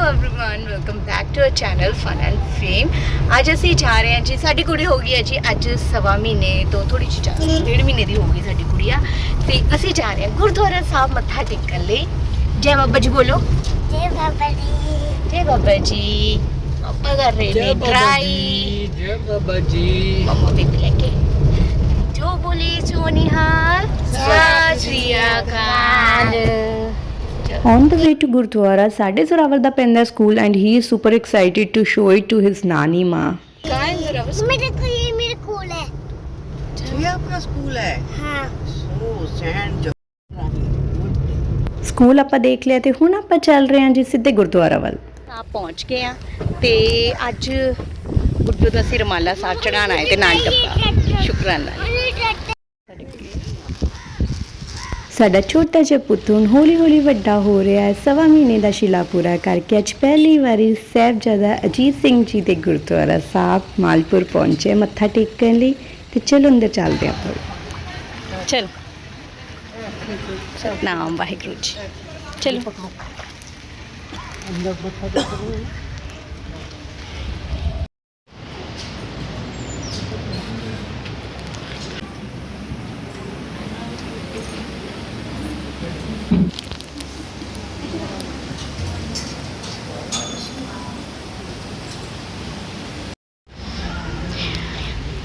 everyone welcome back to our channel Fun and Fame ਅੱਜ ਅਸੀਂ ਜਾ ਰਹੇ ਹਾਂ ਜੀ ਸਾਡੀ ਕੁੜੀ ਹੋ ਗਈ ਹੈ ਜੀ ਅੱਜ ਸਵਾ ਮਹੀਨੇ ਤੋਂ ਥੋੜੀ ਜਿਹੀ ਜ਼ਿਆਦਾ ਡੇਢ ਮਹੀਨੇ ਦੀ ਹੋ ਗਈ ਸਾਡੀ ਕੁੜੀਆ ਤੇ ਅਸੀਂ ਜਾ ਰਹੇ ਹਾਂ ਗੁਰਦੁਆਰਾ ਸਾਹਿਬ ਮੱਥਾ ਟੇਕਣ ਲਈ ਜੈ ਬਾਬਾ ਜੀ ਬੋਲੋ ਜੈ ਬਾਬਾ ਜੀ ਜੈ ਬਾਬਾ ਜੀ ਆਪਾਂ ਕਰ ਰਹੇ ਨੇ ਟਰਾਈ ਜੈ ਬਾਬਾ ਜੀ ਮਮਾ ਵੀ ਲੈ ਕੇ ਜੋ ਬੋਲੀ ਸੋਨਿਹਾਲ ਸਤਿ ਸ਼੍ਰੀ ਅਕਾਲ On the way to Gurdwara, Sade Zorawar ਦਾ ਪੈਂਦਾ school and he is super excited to show it to his nani ma. Coin ਜ਼ਰਾ ਬਸ मेरे को ये मेरे कूल है ये आपका स्कूल है हाँ सो सैंड जो ਸਕੂਲ ਆਪਾਂ ਦੇਖ ਲਿਆ ਤੇ ਹੁਣ ਆਪਾਂ ਚੱਲ ਰਹੇ ਹਾਂ ਜੀ ਸਿੱਧੇ ਗੁਰਦੁਆਰਾ ਵੱਲ ਆ ਪਹੁੰਚ ਗਏ ਆ ਤੇ ਅੱਜ ਗੁੱਡੂ ਦਾ ਸਿਰ ਮਾਲਾ ਸਾਹਿਬ ਚੜਾਣਾ ਹੈ ਤੇ ਨਾਲ ਟੱਪਾ ਸ਼ੁਕਰਾਨਾ ਸਾਡਾ ਛੋਟਾ ਜਿਹਾ ਪੁੱਤ ਹੁਣ ਹੌਲੀ ਹੌਲੀ ਵੱਡਾ ਹੋ ਰਿਹਾ ਹੈ। ਸਵਾ ਮਹੀਨੇ ਦਾ ਸ਼ਿਲਾ ਪੂਰਾ ਕਰਕੇ ਅੱਜ ਪਹਿਲੀ ਵਾਰੀ ਸਾਹਿਬਜ਼ਾਦਾ ਅਜੀਤ ਸਿੰਘ ਜੀ ਦੇ ਗੁਰਦੁਆਰਾ ਸਾਹਿਬ ਮਾਲਪੁਰ ਪਹੁੰਚੇ ਮੱਥਾ ਟੇਕਣ ਲਈ। ਤੇ ਚਲੋ ਅੰਦਰ ਚੱਲਦੇ ਹਾਂ ਆਪਾਂ ਚਲ। ਸਤਨਾਮ ਵਾਹਿਗੁਰੂ ਜੀ। ਚਲੋ।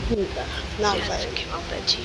Huga. Nazwa. Jackiem obedzi.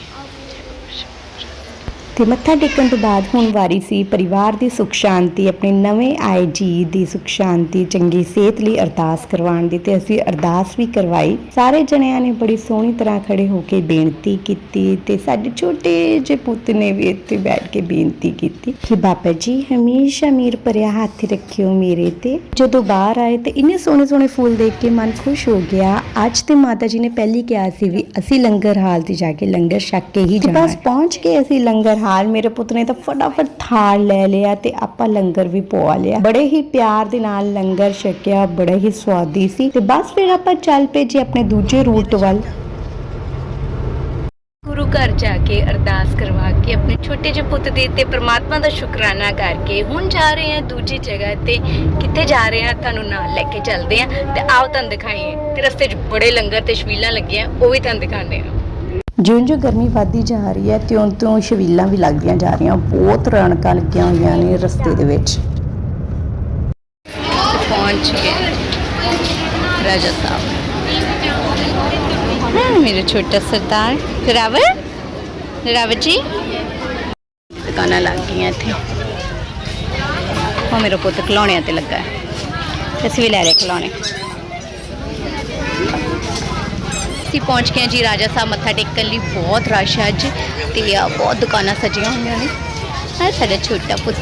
ਤੇ ਮੱਥਾ ਟੇਕਣ ਤੋਂ ਬਾਅਦ ਹੁਣ ਵਾਰੀ ਸੀ ਪਰਿਵਾਰ ਦੀ ਸੁਖ ਸ਼ਾਂਤੀ ਆਪਣੇ ਨਵੇਂ ਆਏ ਜੀ ਦੀ ਸੁਖ ਸ਼ਾਂਤੀ ਚੰਗੀ ਸਿਹਤ ਲਈ ਅਰਦਾਸ ਕਰਵਾਉਣ ਦੀ ਤੇ ਅਸੀਂ ਅਰਦਾਸ ਵੀ ਕਰਵਾਈ। ਸਾਰੇ ਜਣਿਆਂ ਨੇ ਬੜੀ ਸੋਹਣੀ ਤਰ੍ਹਾਂ ਖੜੇ ਹੋ ਕੇ ਬੇਨਤੀ ਕੀਤੀ ਤੇ ਸਾਡੇ ਛੋਟੇ ਜਿਹੇ ਪੁੱਤ ਨੇ ਵੀ ਇੱਥੇ ਬੈਠ ਕੇ ਬੇਨਤੀ ਕੀਤੀ ਕਿ ਬਾਬਾ ਜੀ ਹਮੇਸ਼ਾ ਮੀਰ ਭਰਿਆ ਹੱਥ ਰੱਖਿਓ ਮੇਰੇ ਤੇ। ਜਦੋਂ ਬਾਹਰ ਆਏ ਤੇ ਇੰਨੇ ਸੋਹਣੇ ਸੋਹਣੇ ਫੁੱਲ ਦੇਖ ਕੇ ਮਨ ਖੁਸ਼ ਹੋ ਗਿਆ। ਅੱਜ ਤੇ ਮਾਤਾ ਜੀ ਨੇ ਪਹਿਲੀ ਕਿਹਾ ਸੀ ਵੀ ਅਸੀਂ ਲੰਗਰ ਹਾਲ ਤੇ ਜਾ ਕੇ ਲੰਗਰ ਛਕ ਕੇ ਹੀ ਜਾਣਾ ਬਸ ਪਹੁੰਚ ਕੇ ਅਸੀਂ ਲੰਗਰ ਹਾਲ ਮੇਰੇ ਪੁੱਤ ਨੇ ਤਾਂ ਫਟਾਫਟ ਥਾਲ ਲੈ ਲਿਆ ਤੇ ਆਪਾਂ ਲੰਗਰ ਵੀ ਪਵਾ ਲਿਆ। ਬੜੇ ਹੀ ਪਿਆਰ ਦੇ ਨਾਲ ਲੰਗਰ ਛਕਿਆ, ਬੜਾ ਹੀ ਸਵਾਦੀ ਸੀ ਤੇ ਬਸ ਫਿਰ ਆਪਾਂ ਚੱਲ ਪਏ ਜੀ ਆਪਣੇ ਦੂਜੇ ਰੂਟ ਵੱਲ। ਗੁਰੂ ਘਰ ਜਾ ਕੇ ਅਰਦਾਸ ਕਰਵਾ ਕੇ ਆਪਣੇ ਛੋਟੇ ਜਿਹੇ ਪੁੱਤ ਦੇ ਤੇ ਪ੍ਰਮਾਤਮਾ ਦਾ ਸ਼ੁਕਰਾਨਾ ਕਰਕੇ ਹੁਣ ਜਾ ਰਹੇ ਹਾਂ ਦੂਜੀ ਜਗ੍ਹਾ ਤੇ। ਕਿੱਥੇ ਜਾ ਰਹੇ ਹਾਂ ਤੁਹਾਨੂੰ ਨਾਲ ਲੈ ਕੇ ਚੱਲਦੇ ਹਾਂ ਤੇ ਆਓ ਤੁਹਾਨੂੰ ਦਿਖਾਈਏ। ਤੇ ਰਸਤੇ 'ਚ ਬੜੇ ਲੰਗਰ ਤੇ ਛਬੀਲਾਂ ਲੱਗੀਆਂ, ਉਹ ਵੀ ਤੁਹਾਨੂੰ ਦਿਖਾਉਂਦੇ ਹਾਂ। ਜਿਉਂ-ਜਿਉਂ ਗਰਮੀ ਵੱਧਦੀ ਜਾ ਰਹੀ ਹੈ ਤਿਉਂ-ਤਿਉਂ ਛਬੀਲਾਂ ਵੀ ਲੱਗਦੀਆਂ ਜਾ ਰਹੀਆਂ, ਬਹੁਤ ਰੌਣਕਾਂ ਲੱਗੀਆਂ ਹੋਈਆਂ ਨੇ ਰਸਤੇ ਦੇ ਵਿੱਚ। ਪਹੁੰਚ ਗਏ ਰਾਜਾ ਸਾਹਿਬ। ਹਾਂ ਮੇਰੇ ਛੋਟਾ ਸਰਦਾਰ ਰਾਵਰ ਰਾਵਤ ਜੀ। ਦੁਕਾਨਾਂ ਲੱਗ ਗਈਆਂ ਇੱਥੇ। ਉਹ ਮੇਰਾ ਪੁੱਤ ਖਿਲੌਣਿਆਂ ਤੇ ਲੱਗਾ ਹੈ। ਅਸੀਂ ਵੀ ਲੈ ਰਹੇ ਖਿਲੌਣੇ। ਅਸੀਂ ਪਹੁੰਚ ਗਏ ਜੀ, ਰਾਜਾ ਸਾਹਿਬ ਮੱਥਾ ਟੇਕਣ ਲਈ। ਬਹੁਤ ਰਸ਼ ਹੈ ਅੱਜ ਤੇ ਬਹੁਤ ਦੁਕਾਨਾਂ ਸਜੀਆਂ ਹੋਈਆਂ ਨੇ। ਆ ਸਾਡਾ ਛੋਟਾ ਪੁੱਤ।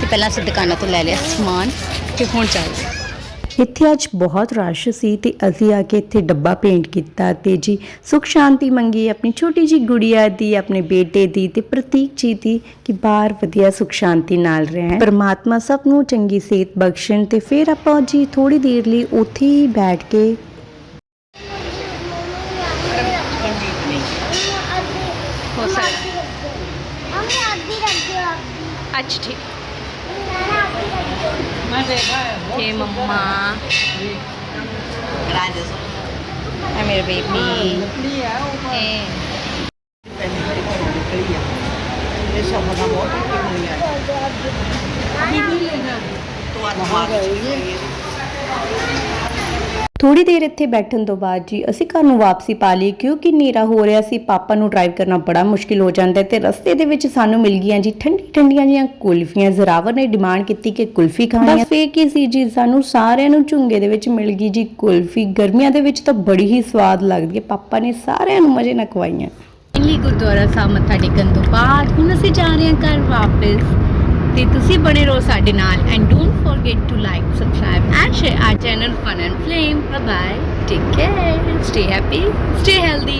ਤੇ ਪਹਿਲਾਂ ਅਸੀਂ ਦੁਕਾਨਾਂ ਤੋਂ ਲੈ ਲਿਆ ਸਮਾਨ ਤੇ ਹੁਣ ਚੱਲਦੇ ਇੱਥੇ ਅੱਜ ਬਹੁਤ ਰਸ਼ ਸੀ ਤੇ ਅਸੀਂ ਆ ਕੇ ਇੱਥੇ ਡੱਬਾ ਪੇਂਟ ਕੀਤਾ ਤੇ ਜੀ, ਸੁਖ ਸ਼ਾਂਤੀ ਮੰਗੀ ਆਪਣੀ ਛੋਟੀ ਜੀ ਗੁੜੀਆ ਦੀ, ਆਪਣੇ ਬੇਟੇ ਦੀ ਤੇ ਪ੍ਰਤੀਕ ਜੀ ਦੀ ਕਿ ਬਾਹਰ ਵਧੀਆ ਸੁਖ ਸ਼ਾਂਤੀ ਨਾਲ ਰਹਿਣ। ਪਰਮਾਤਮਾ ਸਭ ਨੂੰ ਚੰਗੀ ਸਿਹਤ ਬਖਸ਼ਣ ਤੇ ਫਿਰ ਆਪਾਂ ਜੀ ਥੋੜੀ ਦੇਰ ਲਈ ਉੱਥੇ ਹੀ ਬੈਠ ਕੇ हो सकता अच्छा ठीक ये मम्मा है मेरे बेबी तो आज ਥੋੜੀ ਦੇਰ ਇੱਥੇ ਬੈਠਣ ਤੋਂ ਬਾਅਦ ਜੀ ਅਸੀਂ ਘਰ ਨੂੰ ਵਾਪਸੀ ਪਾ ਲਈ ਕਿਉਂਕਿ ਹਨੇਰਾ ਹੋ ਰਿਹਾ ਸੀ ਪਾਪਾ ਨੂੰ ਡਰਾਈਵ ਕਰਨਾ ਬੜਾ ਮੁਸ਼ਕਿਲ ਹੋ ਜਾਂਦਾ ਹੈ ਤੇ ਰਸਤੇ ਦੇ ਵਿੱਚ ਸਾਨੂੰ ਮਿਲ ਗਈਆਂ ਜੀ ਠੰਡੀ ਠੰਡੀਆਂ ਜੀਆਂ ਕੁਲਫੀਆਂ। ਜ਼ਰਾਵਰ ਨੇ ਡਿਮਾਂਡ ਕੀਤੀ ਕਿ ਕੁਲਫੀ ਖਾਣੀ ਹੈ। ਫੇਰ ਕੀ ਸੀ ਜੀ ਸਾਨੂੰ ਸਾਰਿਆਂ ਨੂੰ ਝੁੰਗੇ ਦੇ ਵਿੱਚ ਮਿਲ ਗਈ ਜੀ ਕੁਲਫੀ। ਗਰਮੀਆਂ ਦੇ ਵਿੱਚ ਤਾਂ ਬੜੀ ਹੀ ਸਵਾਦ ਲੱਗਦੀ ਹੈ। ਪਾਪਾ ਨੇ ਸਾਰਿਆਂ ਨੂੰ ਮਜ਼ੇ ਨਾਲ ਖਵਾਈਆਂ। ਇੰਲੀ ਗੁਰਦੁਆਰਾ ਸਾਹਿਬ ਮੱਥਾ ਟੇਕਣ ਤੋਂ ਬਾਅਦ ਹੁਣ ਅਸੀਂ ਜਾ ਰਹੇ ਹਾਂ ਘਰ ਵਾਪਸ। ਤੇ ਤੁਸੀਂ ਬਣੇ ਰਹੋ ਸਾਡੇ ਨਾਲ and don't forget to like subscribe and share our channel fun and flame bye bye take care stay happy stay healthy